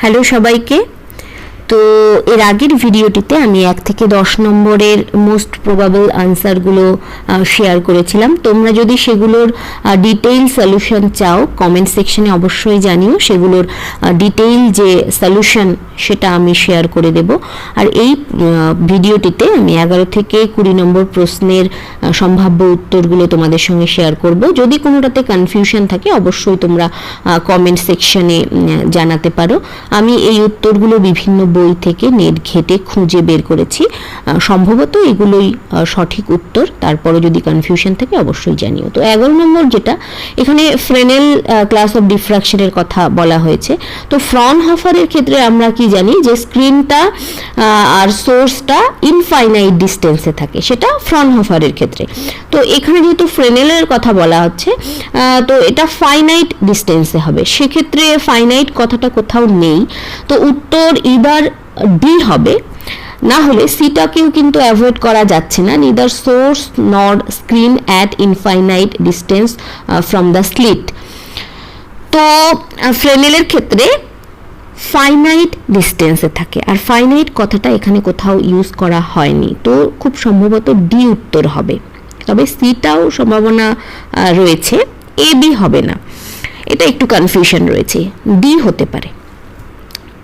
Hello সবাইকে। তো এর আগের ভিডিওটিতে আমি এক থেকে দশ নম্বরের মোস্ট প্রবাবল আনসারগুলো শেয়ার করেছিলাম। তোমরা যদি সেগুলোর ডিটেইল সলিউশন চাও কমেন্ট সেকশনে অবশ্যই জানিও। সেগুলোর ডিটেইল যে সলিউশন সেটা আমি শেয়ার করে দেব। আর এই ভিডিওটিতে আমি এগারো থেকে কুড়ি নম্বর প্রশ্নের সম্ভাব্য উত্তরগুলো তোমাদের সঙ্গে শেয়ার করব। যদি কোনোটাতে কনফিউশন থাকে, অবশ্যই তোমরা কমেন্ট সেকশনে জানাতে পারো। আমি এই উত্তরগুলো বিভিন্ন বই থেকে নেট ঘেটে খুঁজে বের করেছি। সম্ভবত এগুলোই সঠিক উত্তর। তারপরে যদি কনফিউশন থাকে, অবশ্যই জানিও। তো এগারো নম্বর যেটা, এখানে ফ্রেনেল ক্লাস অফ ডিফ্রাকশনের কথা বলা হয়েছে। তো ফ্রন হফারের ক্ষেত্রে আমরা কি জানি যে স্ক্রিনটা আর সোর্সটা ইনফাইনাইট ডিস্টেন্সে থাকে। সেটা ফ্রন হফারের ক্ষেত্রে। তো এখানে যেহেতু ফ্রেনেলের কথা বলা হচ্ছে তো এটা ফাইনাইট ডিস্টেন্সে হবে। সেক্ষেত্রে ফাইনাইট কথাটা কোথাও নেই। তো উত্তর ইদার ডি হবে। না হলে সিটাকেও কিন্তু অ্যাভয়েড করা যাচ্ছে না neither source nor screen at infinite distance from the slit তো ফ্রেনেলের ক্ষেত্রে ফাইনাইট ডিস্টেন্সে থাকে, আর ফাইনাইট কথাটা এখানে কোথাও ইউজ করা হয়নি। তো, খুব সম্ভবত ডি উত্তর হবে। তবে সিটাও সম্ভাবনা রয়েছে এ বি হবে না। এটা একটু কনফিউশন রয়েছে। ডি হতে পারে।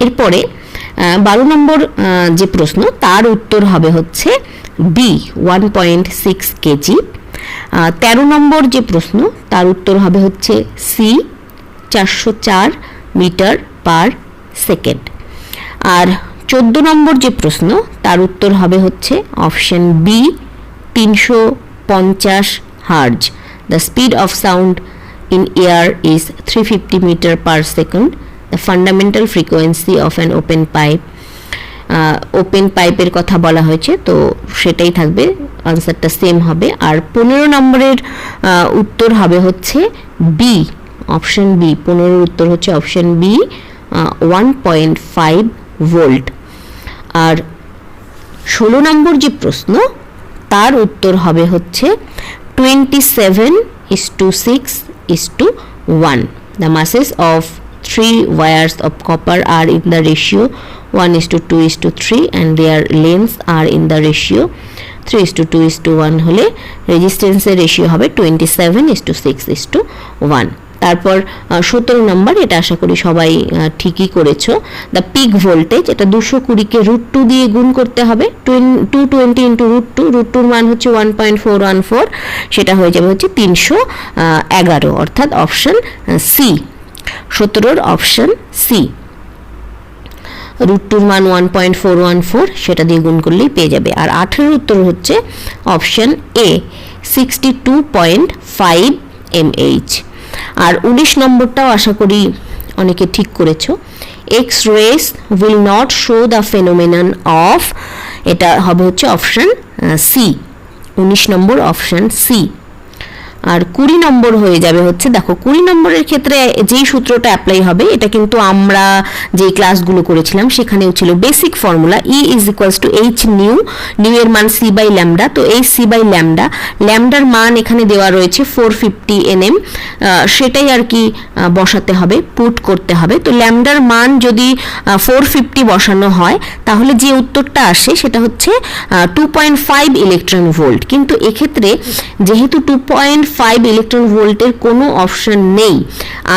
এরপরে বারো নম্বর যে প্রশ্ন, তার উত্তর হবে হচ্ছে B one point six kg. তেরো নম্বর যে প্রশ্ন, তার উত্তর হবে হচ্ছে সি চারশো চার মিটার পার সেকেন্ড। আর চোদ্দ নম্বর যে প্রশ্ন, তার উত্তর হবে হচ্ছে অপশন বি তিনশো পঞ্চাশ hertz. The speed of sound in air is three fifty metre per second the fundamental frequency of an open pipe open পাইপের কথা বলা হয়েছে, তো সেটাই থাকবে আনসারটা সেম হবে। আর পনেরো নম্বরের উত্তর হবে হচ্ছে বি অপশন বি পনেরোর উত্তর হচ্ছে option B one point five volt আর ষোলো নম্বর যে প্রশ্ন, তার উত্তর হবে হচ্ছে twenty seven is to six is to one the masses of three wires of copper are in the ratio one is to two is to three and their lengths are in the ratio three is to two is to one হলে রেজিস্ট্যান্সের ratio হবে twenty seven is to six is to one তারপর সতেরো নম্বর এটা আশা করি সবাই ঠিকই করেছ। দ্য পিক ভোল্টেজ এটা দুশো কুড়িকে রুট টু দিয়ে গুণ করতে হবে। Two twenty into root two root টুর মান হচ্ছে one point four one four সেটা হয়ে যাবে হচ্ছে তিনশো এগারো। অর্থাৎ অপশন সি সতেরোর অপশন সি রুট টুর মান one point four one four সেটা দিয়ে গুণ করলেই পেয়ে যাবে। আর আঠেরোর উত্তর হচ্ছে option A sixty two point five MH আর উনিশ নম্বরটাও আশা করি অনেকে ঠিক করেছ। X rays will not show the phenomenon of এটা হবে হচ্ছে অপশন সি উনিশ নম্বর অপশন সি আর কুড়ি নম্বর হয়ে যাবে হচ্ছে, দেখো, কুড়ি নম্বরের ক্ষেত্রে যেই সূত্রটা অ্যাপ্লাই হবে, এটা কিন্তু আমরা যে ক্লাসগুলো করেছিলাম, সেখানেও ছিল basic formula E is equals to H nu nu এর মান সি বাই ল্যামডা তো এই সি বাই ল্যামডা ল্যামডার মান এখানে দেওয়া রয়েছে ফোর ফিফটি এনএম সেটাই আর কি বসাতে হবে পুট করতে হবে, তো ল্যামডার মান যদি ফোর ফিফটি বসানো হয়, তাহলে যে উত্তরটা আসে সেটা হচ্ছে two point five electron volt কিন্তু এক্ষেত্রে যেহেতু টু পয়েন্ট ফাইভ ইলেকট্রন ভোল্টের কোনো অপশন নেই।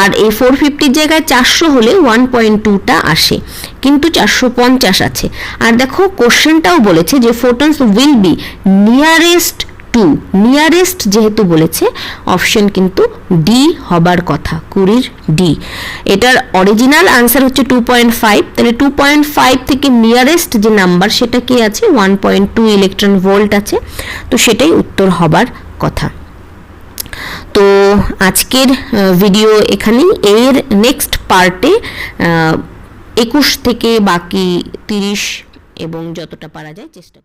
আর এই ফোর ফিফটির জায়গায় চারশো হলে ওয়ান পয়েন্ট টুটা আসে, কিন্তু চারশো পঞ্চাশ আছে। আর দেখো কোশ্চেনটাও বলেছে যে photons will be nearest to nearest যেহেতু বলেছে অপশন কিন্তু ডি হবার কথা, কুড়ির ডি এটার অরিজিনাল আনসার হচ্ছে টু পয়েন্ট ফাইভ তাহলে টু পয়েন্ট ফাইভ থেকে নিয়ারেস্ট যে নাম্বার সেটা কি আছে? One point two electron volt আছে। তো সেটাই উত্তর হবার কথা। তো আজকের ভিডিও এখানেই। এর নেক্সট পার্টে একুশ থেকে বাকি তিরিশ এবং যতটা পারা যায়, চেষ্টা